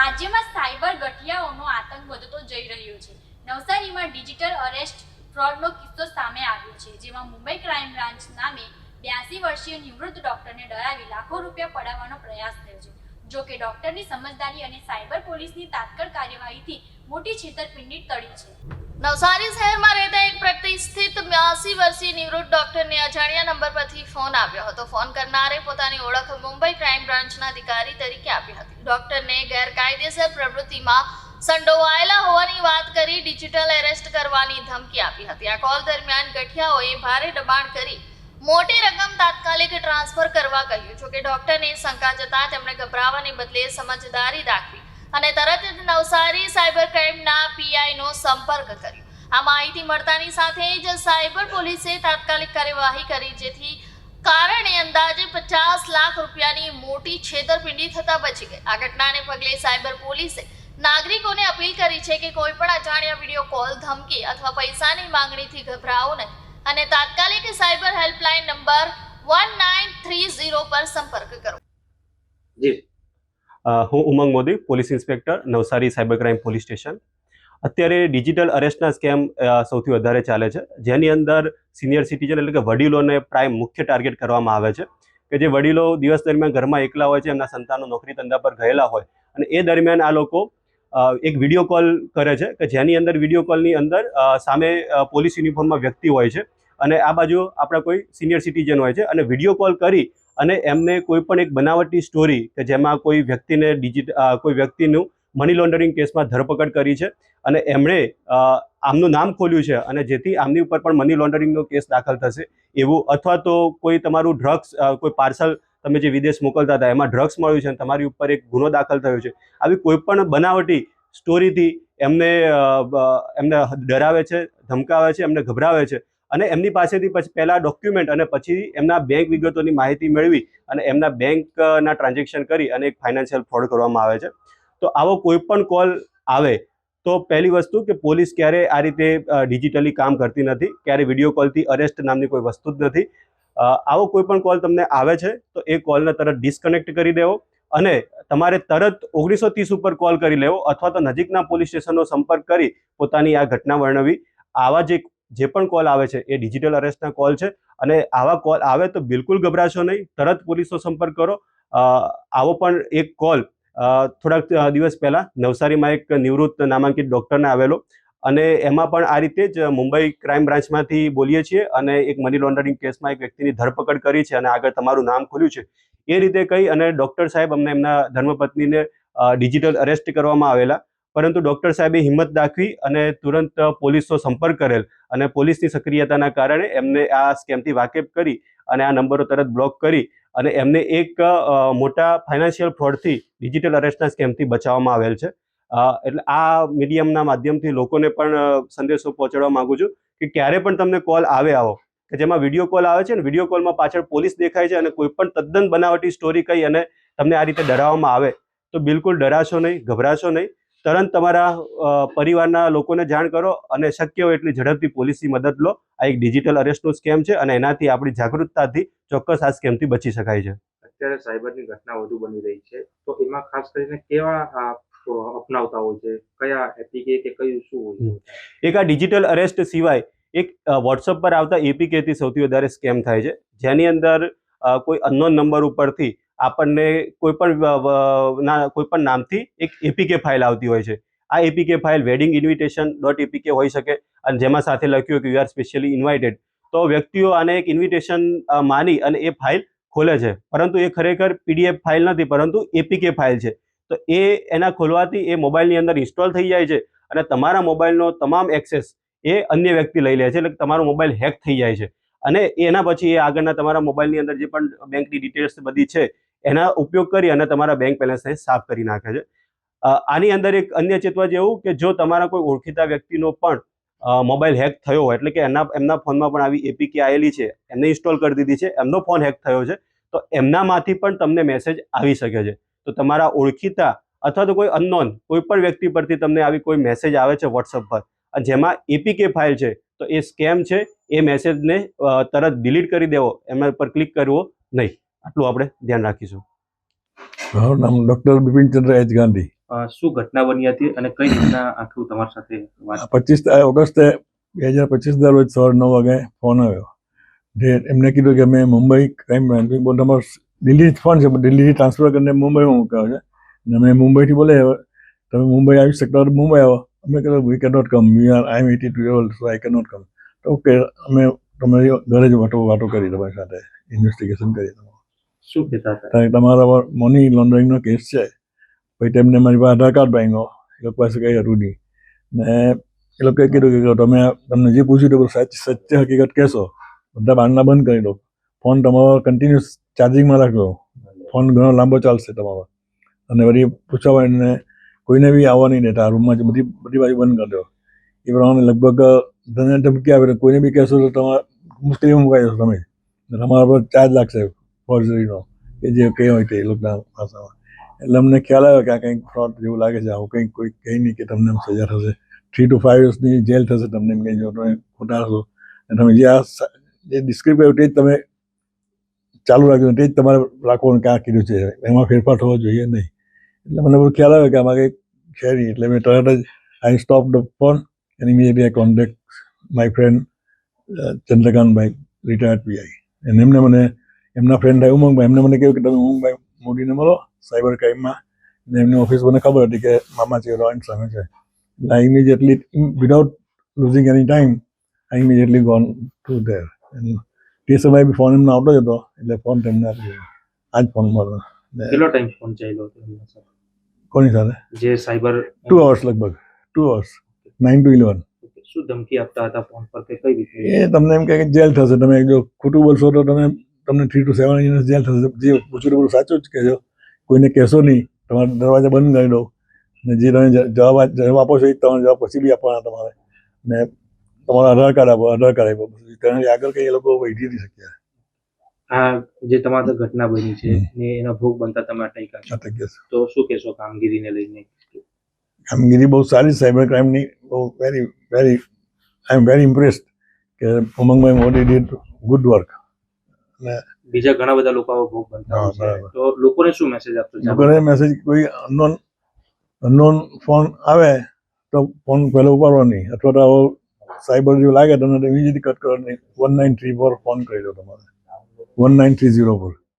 રાજ્યમાં સાયબર ગઠિયાઓનો આતંક વધતો જઈ રહ્યો છે. નવસારીમાં ડિજિટલ અરેસ્ટ ફ્રોડનો કિસ્સો સામે આવ્યો છે, જેમાં મુંબઈ ક્રાઇમ બ્રાન્ચ નામે બ્યાસી વર્ષીય નિવૃત્ત ડોક્ટરને ડરાવી લાખો રૂપિયા પડાવવાનો પ્રયાસ થયો છે. જો કે ડોક્ટરની સમજદારી અને સાયબર પોલીસની તાત્કાળ કાર્યવાહીથી મોટી છેતરપિંડી ટળી છે. નવસારી શહેરમાં રહેતા એક પ્રતિષ્ઠિત બ્યાસી વર્ષીય નિવૃત્ત ડોક્ટરને અજાણ્યા નંબર પરથી ફોન આવ્યો હતો. ફોન કરનારે પોતાની ઓળખ મુંબઈ ક્રાઇમ બ્રાન્ચના અધિકારી તરીકે આપી હતી. ડોક્ટરને ગેરકાયદેસર પ્રવૃત્તિમાં સંડોવાયેલા હોવાની વાત કરી ડિજિટલ એરેસ્ટ કરવાની ધમકી આપી હતી. આ કોલ દરમિયાન ગઠિયાઓએ ભારે દબાણ કરી મોટી રકમ તાત્કાલિક ટ્રાન્સફર કરવા કહ્યું. જોકે ડોક્ટરને શંકા જતા તેમણે ગભરાવાને બદલે સમજદારી દાખવી અને તરત જ નવસારી સાયબર ક્રાઇમના પીઆઈનો સંપર્ક કર્યો. આ માહિતી મળતાની સાથે જ સાયબર પોલીસે તાત્કાલિક કાર્યવાહી કરી, જેથી કારણે અંદાજે પચાસ લાખ રૂપિયાની મોટી છેતરપિંડી થતા બચી ગઈ. આ ઘટનાને પગલે સાયબર પોલીસે નાગરિકોને અપીલ કરી છે કે કોઈ પણ અજાણ્યા વીડિયો કોલ ધમકી અથવા પૈસાની માંગણીથી ગભરાવો નહીં અને તાત્કાલિક cyber helpline number one nine three zero પર સંપર્ક કરો. જી. હું Umang Modi police inspector Navsari cyber crime police station. અત્યારે ડિજિટલ અરેસ્ટના સ્કેમ સૌથી વધારે ચાલે છે. જેની અંદર સિનિયર સિટીઝન એટલે કે વડીલોને પ્રાઇમ મુખ્ય ટાર્ગેટ કરવામાં આવે છે કે જે વડીલો દિવસ દરમિયાન ઘરમાં એકલા હોય છે, એમના સંતાનો નોકરી ધંધા પર ગયેલા હોય અને એ દરમિયાન આ લોકો એક વીડિયો કોલ કરે છે કે જેની અંદર વીડિયો કોલની અંદર સામે પોલીસ યુનિફોર્મમાં વ્યક્તિ હોય છે અને આ બાજુ આપણા કોઈ સિનિયર સિટીઝન હોય છે અને વીડિયો કોલ કરી અને એમને કોઈ પણ એક બનાવટી સ્ટોરી કે જેમાં કોઈ વ્યક્તિને ડિજિટ કોઈ વ્યક્તિનું મની લોન્ડરિંગ કેસમાં ધરપકડ કરી છે અને એમણે આમનું નામ ખોલ્યું છે અને જેથી આમની ઉપર પણ મની લોન્ડરિંગનો કેસ દાખલ થશે એવું અથવા તો કોઈ તમારું ડ્રગ્સ કોઈ પાર્સલ તમે જે વિદેશ મોકલતા હતા એમાં ડ્રગ્સ મળ્યું છે અને તમારી ઉપર એક ગુનો દાખલ થયો છે. આવી કોઈ પણ બનાવટી સ્ટોરીથી એમને એમને ડરાવે છે, ધમકાવે છે, એમને ગભરાવે છે અને એમની પાસેથી પછી પહેલાં ડોક્યુમેન્ટ અને પછી એમના બેંક વિગતોની માહિતી મેળવી અને એમના બેંકના ટ્રાન્ઝેક્શન કરી અને એક ફાઇનાન્શિયલ ફ્રોડ કરવામાં આવે છે. તો આવો કોઈ પણ કોલ આવે, તો પહેલી વસ્તુ કે પોલીસ ક્યારે આ રીતે ડિજિટલી કામ કરતી નથી, ક્યારે વીડિયો કોલથી અરેસ્ટ નામની કોઈ વસ્તુ જ નથી. આવો કોઈ પણ કોલ તમને આવે છે, તો એ કોલને તરત ડિસ્કનેક્ટ કરી દેવો અને તમારે તરત ઓગણીસો ત્રીસ ઉપર કોલ કરી લેવો અથવા તો નજીકના પોલીસ સ્ટેશનનો સંપર્ક કરી પોતાની આ ઘટના વર્ણવી. આવા જે જે પણ કોલ આવે છે, એ ડિજિટલ અરેસ્ટના કોલ છે અને આવા કોલ આવે તો બિલકુલ ગભરાશો નહીં, તરત પોલીસનો સંપર્ક કરો. આવો પણ એક કોલ થોડાક દિવસ પહેલાં નવસારીમાં એક નિવૃત્ત નામાંકિત ડૉક્ટરને આવેલો અને એમાં પણ આ રીતે જ મુંબઈ ક્રાઇમ બ્રાન્ચમાંથી બોલીએ છીએ અને એક મની લોન્ડરિંગ કેસમાં એક વ્યક્તિની ધરપકડ કરી છે અને આગળ તમારું નામ ખોલ્યું છે. એ રીતે કહી અને ડૉક્ટર સાહેબ અમને એમના ધર્મપત્નીને ડિજિટલ અરેસ્ટ કરવામાં આવેલા. પરંતુ ડૉક્ટર સાહેબે હિંમત દાખવી અને તુરંત પોલીસનો સંપર્ક કરેલ અને પોલીસની સક્રિયતાના કારણે એમને આ સ્કેમથી વાકેફ કરી અને આ નંબરો તરત બ્લોક કરી અને એમને એક મોટા ફાઇનાન્શિયલ ફ્રોડથી ડિજિટલ અરેસ્ટના સ્કેમથી બચાવવામાં આવેલ છે. એટલે આ મીડિયમના માધ્યમથી લોકોને પણ સંદેશો પહોંચાડવા માંગુ છું કે ક્યારે પણ તમને કોલ આવે આવો, કે જેમાં વીડિયો કોલ આવે છે ને વીડિયો કોલમાં પાછળ પોલીસ દેખાય છે અને કોઈ પણ તદ્દન બનાવટી સ્ટોરી કહી અને તમને આ રીતે ડરાવવામાં આવે, તો બિલકુલ ડરાશો નહીં, ગભરાશો નહીં. તરત તમારા પરિવારના લોકોને જાણ કરો અને શક્ય હોય એટલી ઝડપથી પોલીસની મદદ લો. આ એક ડિજિટલ અરેસ્ટનો સ્કેમ છે અને એનાથી આપણી જાગૃતતાથી ચોક્કસ આ સ્કેમથી બચી શકાય છે. અત્યારે સાયબરની ઘટના વધુ બની રહી છે. તો એમાં ખાસ કરીને કેવા અપનાવતા હોય છે? કયા એપીકે કે કયું શું હોય છે? એક આ ડિજિટલ અરેસ્ટ સિવાય એક વોટ્સઅપ પર આવતા એપીકેથી સૌથી વધારે સ્કેમ થાય છે. જેની અંદર કોઈ અનનોન નંબર ઉપરથી આપણને કોઈ પણ અ, અ, ના કોઈ પણ નામથી એક એપીકે ફાઇલ આવતી હોય છે. આ APK file wedding invitation dot APK હોઈ શકે અને જેમાં સાથે લખ્યું કે યુ આર સ્પેશિયલી ઇન્વાઇટેડ તો વ્યક્તિઓ આને એક ઇન્વિટેશન માની અને એ ફાઇલ ખોલે છે. પરંતુ એ ખરેખર પીડીએફ ફાઇલ નથી પરંતુ એપીકે ફાઇલ છે. તો એ એના ખોલવાથી એ મોબાઈલની અંદર ઇન્સ્ટોલ થઈ જાય છે અને તમારા મોબાઈલનો તમામ એક્સેસ એ અન્ય વ્યક્તિ લઈ લે છે. એટલે તમારો મોબાઈલ હેક થઈ જાય છે. અને એના પછી એ આગળના તમારા મોબાઈલની અંદર જે પણ બેંકની ડિટેલ્સ બધી છે એના ઉપયોગ કરી અને તમારા બેંક બેલેન્સને સાફ કરી નાખે છે. આની અંદર એક અન્ય ચેતવા જેવું કે જો તમારા કોઈ ઓળખીતા વ્યક્તિનો પણ મોબાઈલ હેક થયો હોય, એટલે કે એના એમના ફોનમાં પણ આવી એપીકે આવેલી છે, એમને ઇન્સ્ટોલ કરી દીધી છે, એમનો ફોન હેક થયો છે, તો એમનામાંથી પણ તમને મેસેજ આવી શકે છે. તો તમારા ઓળખીતા અથવા તો કોઈ અનનોન કોઈ પણ વ્યક્તિ પરથી તમને આવી કોઈ મેસેજ આવે છે વોટ્સઅપ પર જેમાં એપીકે ફાઇલ છે, તો એ સ્કેમ છે, એ મેસેજને તરત ડિલીટ કરી દેવો એના પર ક્લિક કરવો નહીં. આટલું આપણે ધ્યાન રાખીશું. મારું નામ ડૉક્ટર બિપિનચંદ્ર એચ ગાંધી. શું ઘટના બની હતી અને કઈ રીતના આખું તમારી સાથે પચીસ ઓગસ્ટે બે હજાર પચીસના રોજ સવારે નવ વાગે ફોન આવ્યો. જે એમને કીધું કે મેં મુંબઈ ક્રાઇમ બ્રાન્ચ બોલ તમારો દિલ્હી ફોન છે પણ દિલ્હીથી ટ્રાન્સફર કરીને મુંબઈમાં મૂક્યો છે. અને અમે મુંબઈથી બોલે તમે મુંબઈ આવી શકતા હોય તો મુંબઈ આવો. અમે કીધું we can not come we are I am eighty too old so I can not come તો ઓકે અમે તમારી ઘરે જ વાતો વાતો કરી તમારી સાથે ઇન્વેસ્ટિગેશન કરી તમારું. શું કહેતા હતા? તમારા મની લોન્ડરિંગનો કેસ છે. પછી તેમને મારી પાસે આધાર કાર્ડ માંગ્યો. એ લોકો પાસે કંઈ હતું નહીં ને એ લોકોએ કીધું કે તમે તમને જે પૂછ્યું તે બધું સાચી હકીકત કહેશો. બધા બારના બંધ કરી દો. ફોન તમારો કન્ટિન્યુઅસ ચાર્જિંગમાં રાખજો ફોન ઘણો લાંબો ચાલશે તમારો. અને વળી પૂછવા એને કોઈને બી આવવા નહીં દેતા. રૂમમાં બધી બધી બાજુ બંધ કરી દો. એ પ્રમાણે લગભગ ધને ધમકી આવે કોઈને બી કહેશો તો તમારે મુશ્કેલીમાં મુકાઈ જશો તમે. તમારા પર ચાર્જ લાગશે. ફોર્જરીનો કે જે કંઈ હોય તે લોકોના ભાષામાં એટલે અમને ખ્યાલ આવ્યો કે આ કંઈક ફ્રોડ જેવું લાગે છે, આવું કંઈક કોઈ કંઈ નહીં કે તમને સજા થશે. થ્રી ટુ ફાઇવ યર્સની જેલ થશે તમને એમ કંઈ જો તમે ખોટા હશો. અને તમે જે આ જે ડિસ્ક્રિપ કર્યું તે જ તમે ચાલુ રાખજો તે જ તમારે રાખવાનું ક્યાં કીધું છે. એમાં ફેરફાર થવો જોઈએ નહીં. એટલે મને બધું ખ્યાલ આવ્યો કે આમાં કંઈક છે નહીં. એટલે મેં તરત જ I stop the phone any immediately I contact my friend Chandrakantbhai retired PI અને એમને મને એમના ફ્રેન્ડ થાય ઉમંગભાઈ એમને મને કહ્યું કે તમે ઉમંગભાઈ મોદીને મળો સાયબર ક્રાઇમમાં ને એમની ઓફિસ મને ખબર હતી કે મામાજી રોયન્ટ સામે છે. એટલે I immediately without losing any time I immediately gone to there તે સમયે બી ફોન એમનો આવતો જ હતો એટલે ફોન તેમને આપી આ જ ફોન મળો કેટલો ટાઈમ ફોન ચાલ્યો હતો? કોની સાથે? જે સાયબર ટુ અવર્સ લગભગ. Two hours nine to eleven શું ધમકી આપતા હતા ફોન પર કે કઈ રીતે? એ તમને એમ કહે કે જેલ થશે. તમે જો ખોટું બોલશો તો તમે તમને થ્રી ટુ સેવન ઇયર્સ જેલ થશે. જે પૂછ્યું બધું સાચું જ કહેજો. કોઈને કહેશો નહીં. તમારા દરવાજા બંધ કરી દો. ને જે તમે જવાબ જવાબ આપો છો એ તમારે જવાબ પછી બી આપવાના તમારે. ને તમારો આધાર કાર્ડ આપો આધાર કાર્ડ આપો. તેનાથી આગળ કંઈ એ લોકો વૈધી નહીં શક્યા. આ જે તમારા ઘટના બની છે. ને એનો ભોગ બનતા તમે અટકી ગયા તો શું કહેશો કામગીરીને લઈને? કામગીરી બહુ સારી સાયબર ક્રાઇમની. બહુ very very I am very impressed કે ઉમંગભાઈ મોદી ડીડ ગુડ વર્ક બીજા ઘણા બધા લોકો ભોગ બનતા હોય છે. તો લોકોને શું મેસેજ આપશો? લોકોને મેસેજ કોઈ અનનોન અનનોન ફોન આવે તો ફોન પહેલો ઉપાડવો નહીં અથવા તો સાયબર જેવું લાગે તમને ઇમિડિયેટલી કટ કરવાની. વન નાઇન થ્રી પર ફોન કરી દો તમારે. વન નાઇન થ્રી ઝીરો પર